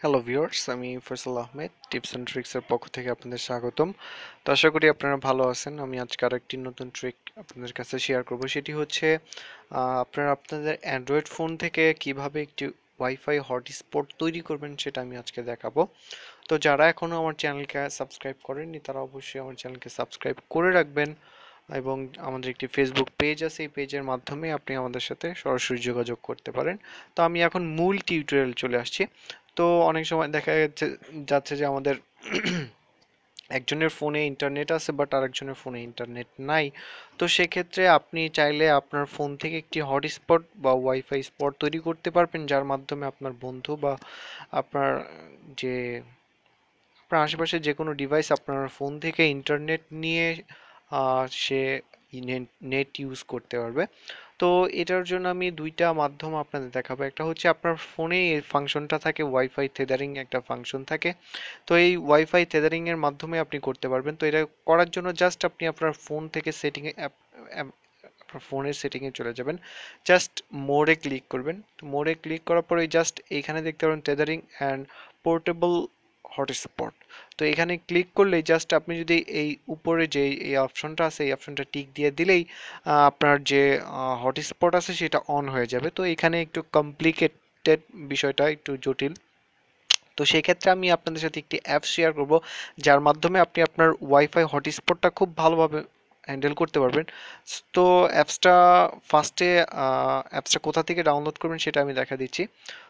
Hello viewers আমি Faisal Ahmed tips and ট্রিক্সের পক্ষ থেকে আপনাদের স্বাগতম। তো আশা করি আপনারা ভালো আছেন। আমি আজকে আরেকটি নতুন ট্রিক আপনাদের কাছে শেয়ার করব। সেটি হচ্ছে আপনারা আপনাদের অ্যান্ড্রয়েড ফোন থেকে কীভাবে একটি ওয়াইফাই হটস্পট তৈরি করবেন সেটা আমি আজকে দেখাবো। তো যারা এখনও আমার চ্যানেলকে সাবস্ক্রাইব করেননি, তারা অবশ্যই আমার চ্যানেলকে সাবস্ক্রাইব করে রাখবেন এবং আমাদের একটি ফেসবুক পেজ আছে। এই পেজের মাধ্যমে আপনি আমাদের সাথে সরাসরি যোগাযোগ করতে পারেন। তো আমি এখন মূল টিউটোরিয়াল চলে আসছি। তো অনেক সময় দেখা যাচ্ছে যাচ্ছে যে আমাদের একজনের ফোনে ইন্টারনেট আছে বাট আরেকজনের ফোনে ইন্টারনেট নাই। তো সেক্ষেত্রে আপনি চাইলে আপনার ফোন থেকে একটি হটস্পট বা ওয়াইফাই স্পট তৈরি করতে পারবেন, যার মাধ্যমে আপনার বন্ধু বা আপনার যে, আপনার আশেপাশে যে কোনো ডিভাইস আপনার ফোন থেকে ইন্টারনেট নিয়ে সে নেট ইউজ করতে পারবে। তো এটার জন্য আমি দুইটা মাধ্যম আপনাদের দেখাবো। একটা হচ্ছে আপনার ফোনে ফাংশনটা থাকে ওয়াইফাই থেদারিং একটা ফাংশন থাকে। তো এই ওয়াইফাই থেদারিং এর মাধ্যমে আপনি করতে পারবেন। তো এটা করার জন্য জাস্ট আপনি আপনার ফোন থেকে সেটিং এ আপনার ফোনের সেটিংয়ে চলে যাবেন। জাস্ট মোড়ে ক্লিক করবেন। মোড়ে ক্লিক করার পরে জাস্ট এইখানে দেখতে পারেন টেদারিং অ্যান্ড পোর্টেবল হটস্পট তো এখানে ক্লিক করলেই জাস্ট আপনি যদি এই উপরে যে এই অপশনটা আছে, এই অপশনটা টিক দিয়ে দিলেই আপনার যে হটস্পট আছে সেটা অন হয়ে যাবে। তো এখানে একটু কমপ্লিকেটেড বিষয়টা একটু জটিল। তো সেই ক্ষেত্রে আমি আপনাদের সাথে একটি অ্যাপ শেয়ার করব, যার মাধ্যমে আপনি আপনার ওয়াইফাই হটস্পটটা খুব ভালোভাবে হ্যান্ডেল করতে পারবেন। তো অ্যাপসটা ফার্স্টে অ্যাপসটা কোথা থেকে ডাউনলোড করবেন সেটা আমি দেখা দিচ্ছি।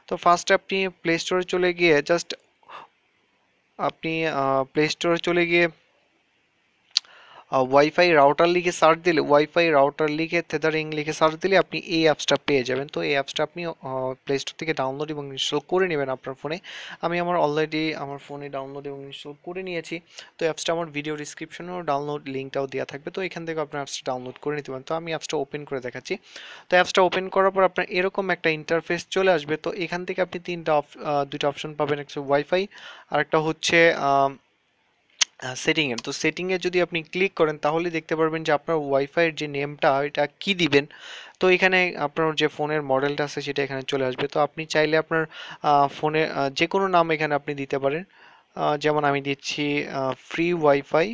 তো ফার্স্টে আপনি প্লে স্টোরে চলে গিয়ে জাস্ট আপনি প্লে স্টোরে চলে গিয়ে ওয়াইফাই রাউটার লিখে সার্চ দিলে ওয়াইফাই রাউটার লিখে থেদারিং লিখে সার্চ দিলে আপনি এই অ্যাপসটা পেয়ে যাবেন। তো এই অ্যাপসটা আপনি প্লে স্টোর থেকে ডাউনলোড এবং ইনস্টল করে নেবেন আপনার ফোনে আমি আমার অলরেডি আমার ফোনে ডাউনলোড এবং ইনস্টল করে নিয়েছি। তো অ্যাপসটা আমার ভিডিও ডিসক্রিপশনেও ডাউনলোড লিঙ্কটাও দেওয়া থাকবে। তো এখান থেকে আপনার অ্যাপসটা ডাউনলোড করে নিতে পারেন। তো আমি অ্যাপসটা ওপেন করে দেখাচ্ছি। তো অ্যাপসটা ওপেন করার পর আপনার এরকম একটা ইন্টারফেস চলে আসবে। তো এখান থেকে আপনি তিনটা দুইটা অপশন পাবেন। একটা ওয়াইফাই আর একটা হচ্ছে সেটিং এর। তো সেটিংয়ে যদি আপনি ক্লিক করেন, তাহলে দেখতে পারবেন যে আপনার ওয়াইফাইয়ের যে নেমটা এটা কি দিবেন? তো এখানে আপনার যে ফোনের মডেলটা আছে, সেটা এখানে চলে আসবে। তো আপনি চাইলে আপনার ফোনে যে কোনো নাম এখানে আপনি দিতে পারেন। যেমন আমি দিচ্ছি ফ্রি ওয়াইফাই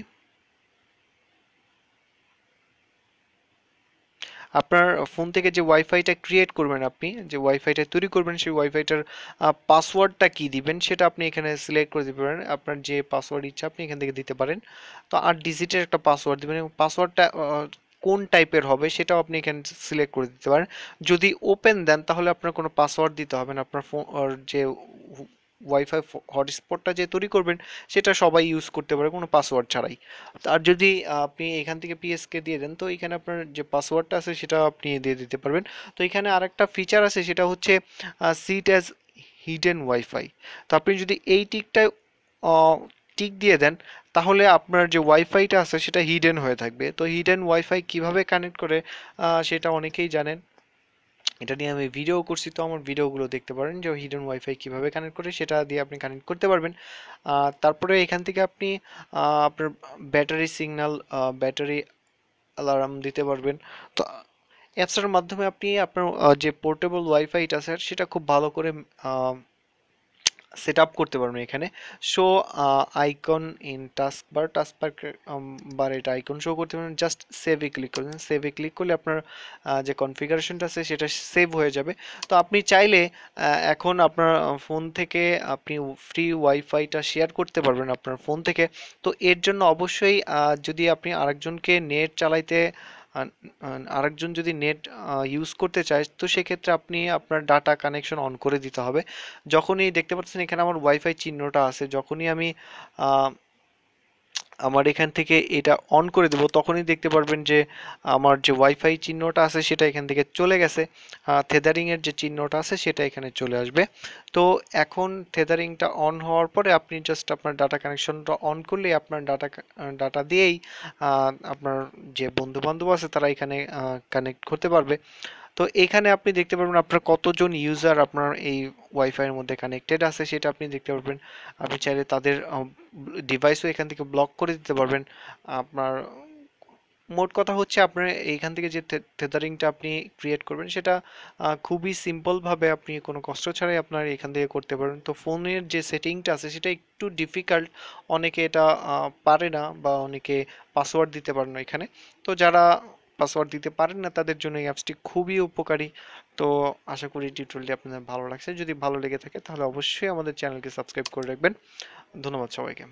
আপনার ফোন থেকে যে ওয়াইফাইটা ক্রিয়েট করবেন আপনি, যে ওয়াইফাইটা তৈরি করবেন, সেই ওয়াইফাইটার পাসওয়ার্ডটা কি দিবেন, সেটা আপনি এখানে সিলেক্ট করে দিতে পারেন। আপনার যে পাসওয়ার্ড ইচ্ছা আপনি এখান থেকে দিতে পারেন। তো আট ডিজিটের একটা পাসওয়ার্ড দিবেন এবং পাসওয়ার্ডটা কোন টাইপের হবে সেটাও আপনি এখানে সিলেক্ট করে দিতে পারেন। যদি ওপেন দেন তাহলে আপনার কোনো পাসওয়ার্ড দিতে হবে না। আপনার ফোন যে ওয়াইফাই হটস্পটটা যে তৈরি করবেন, সেটা সবাই ইউজ করতে পারে, কোনো পাসওয়ার্ড ছাড়াই। আর যদি আপনি এখান থেকে পিএসকে দিয়ে দেন, তো এখানে আপনার যে পাসওয়ার্ডটা আছে, সেটা আপনি দিয়ে দিতে পারবেন। তো এখানে আরেকটা ফিচার আছে, সেটা হচ্ছে সিট অ্যাজ হিডেন ওয়াইফাই তো আপনি যদি এই টিকটায় টিক দিয়ে দেন, তাহলে আপনার যে ওয়াইফাইটা আছে, সেটা হিডেন হয়ে থাকবে। তো হিডেন ওয়াইফাই কীভাবে কানেক্ট করে সেটা অনেকেই জানেন। এটা নিয়ে আমি ভিডিও করছি, তো আমার ভিডিওগুলো দেখতে পারেন যে হিডেন ওয়াইফাই কীভাবে কানেক্ট করে সেটা দিয়ে আপনি কানেক্ট করতে পারবেন। তারপরে এখান থেকে আপনি আপনার ব্যাটারি সিগন্যাল ব্যাটারি অ্যালার্ম দিতে পারবেন। তো অ্যাপসটার মাধ্যমে আপনি আপনার যে পোর্টেবল ওয়াইফাইটা স্যার সেটা খুব ভালো করে সেট আপ করতে পারবেন এখানে। Show icon in taskbar taskbar bar এটা আইকন শো করতে পারবেন। জাস্ট সেভে ক্লিক করবেন। সেভে ক্লিক করলে আপনার যে কনফিগারেশনটা আছে সেটা সেভ হয়ে যাবে। তো আপনি চাইলে এখন আপনার ফোন থেকে আপনি ফ্রি ওয়াইফাইটা শেয়ার করতে পারবেন আপনার ফোন থেকে। তো এর জন্য অবশ্যই যদি আপনি আরেকজনকে নেট চালাইতে আরেকজন যদি নেট ইউজ করতে চায়, তো সেক্ষেত্রে আপনি আপনার ডাটা কানেকশন অন করে দিতে হবে। যখনই দেখতে পাচ্ছেন এখানে আমার ওয়াইফাই চিহ্নটা আছে, যখনই আমি আমার এখান থেকে এটা অন করে দেব, তখনই দেখতে পারবেন যে আমার যে ওয়াইফাই চিহ্নটা আছে সেটা এখান থেকে চলে গেছে। থেদারিং এর যে চিহ্নটা আছে সেটা এখানে চলে আসবে। তো এখন থেদারিংটা অন হওয়ার পরে আপনি জাস্ট আপনার ডাটা কানেকশনটা অন করলেই আপনার ডাটা ডাটা দিয়েই আপনার যে বন্ধু বান্ধব আছে তারা এখানে কানেক্ট করতে পারবে। তো এখানে আপনি দেখতে পারবেন আপনার কতজন ইউজার আপনার এই ওয়াইফাই এর মধ্যে কানেক্টেড আছে সেটা আপনি দেখতে পারবেন। আপনি চাইলে তাদের ডিভাইসও এখান থেকে ব্লক করে দিতে পারবেন। আপনার মোট কথা হচ্ছে আপনার এইখান থেকে যে থেদারিংটা আপনি ক্রিয়েট করবেন সেটা খুবই সিম্পল ভাবে আপনি কোনো কষ্ট ছাড়াই আপনার এখান থেকে করতে পারবেন। তো ফোনের যে সেটিংটা আছে সেটা একটু ডিফিকাল্ট অনেকে এটা পারে না বা অনেকে পাসওয়ার্ড দিতে পারে না এখানে। তো যারা পাসওয়ার্ড দিতে পারেন না, তাদের জন্য এই অ্যাপসটি খুবই উপকারী। তো আশা করি টিউটোরিয়ালটি আপনাদের ভালো লাগছে। যদি ভালো লেগে থাকে তাহলে অবশ্যই আমাদের চ্যানেলকে সাবস্ক্রাইব করে রাখবেন। ধন্যবাদ সবাইকে।